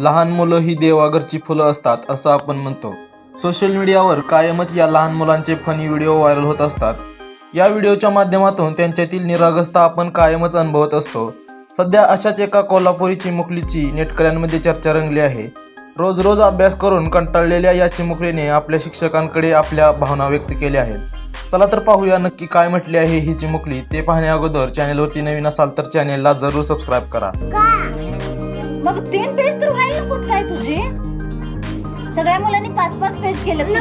लहान मुलं ही देवाघरची फुलं असतात असं आपण म्हणतो. सोशल मीडियावर कायमच या लहान मुलांचे फनी व्हिडिओ व्हायरल होत असतात. या व्हिडिओच्या माध्यमातून त्यांच्यातील निरागसता आपण कायमच अनुभवत असतो. सध्या अशाच एका कोल्हापुरी चिमुकलीची नेटकऱ्यांमध्ये चर्चा रंगली आहे. रोज रोज अभ्यास करून कंटाळलेल्या या चिमुकलीने आपल्या शिक्षकांकडे आपल्या भावना व्यक्त केल्या आहेत. चला तर पाहूया नक्की काय म्हटले आहे ही चिमुकली. ते पाहण्या अगोदर चॅनेलवरती नवीन असाल तर चॅनेलला जरूर सबस्क्राईब करा. मग तीन पेज तर व्हायला नको काय तुझे? सगळ्या मुलांनी पाच पाच पेज केले. आहे.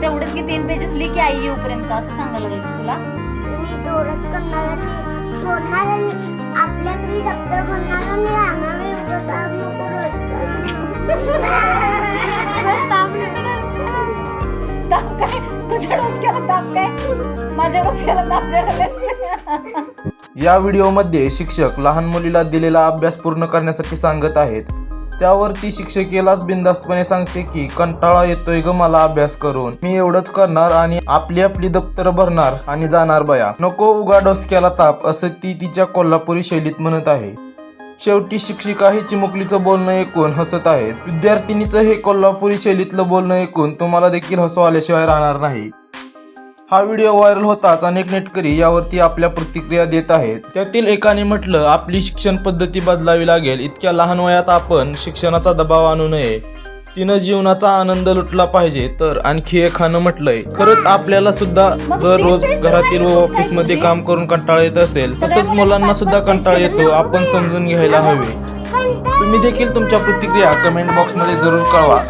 तेवढेच की तीन पेजेस लिही आई येऊपर्यंत असं सांगायला लागेल तुला. मी जोरात करणार आणि सोडणार आणि आपल्या आपली दप्तर भरणार आणि डोक्याला ताप काय? माझ्या डोक्याला ताप या व्हिडिओमध्ये शिक्षक लहान मुलीला दिलेला अभ्यास पूर्ण करण्यासाठी सांगत आहेत. त्यावर ती शिक्षकेलाच बिनधास्तपणे सांगते की कंटाळा येतोय ग मला अभ्यास करून. मी एवढंच करणार आणि आपली आपली दप्तर भरणार आणि जाणार बया. नको उगा डोसक्याला ताप असं ती तिच्या कोल्हापुरी शैलीत म्हणत आहे. शेवटी शिक्षिका ही चिमुकलीचं बोलणं ऐकून हसत आहेत. विद्यार्थिनीचं हे कोल्हापुरी शैलीतलं बोलणं ऐकून तुम्हाला देखील हसू आल्याशिवाय राहणार नाही. हा व्हिडिओ व्हायरल होताच अनेक नेटकरी यावरती आपल्या प्रतिक्रिया देत आहेत. त्यातील एकाने म्हटलं आपली शिक्षण पद्धती बदलावी लागेल. इतक्या लहान वयात आपण शिक्षणाचा दबाव आणू नये. तिनं जीवनाचा आनंद लुटला पाहिजे. तर आणखी एकानं म्हटलंय खरंच आपल्याला सुद्धा जर रोज घरातील व ऑफिसमध्ये काम करून कंटाळा येत असेल तसंच मुलांना सुद्धा कंटाळा येतो. आपण समजून घ्यायला हवे. तुम्ही देखील तुमच्या प्रतिक्रिया कमेंट बॉक्समध्ये जरूर कळवा.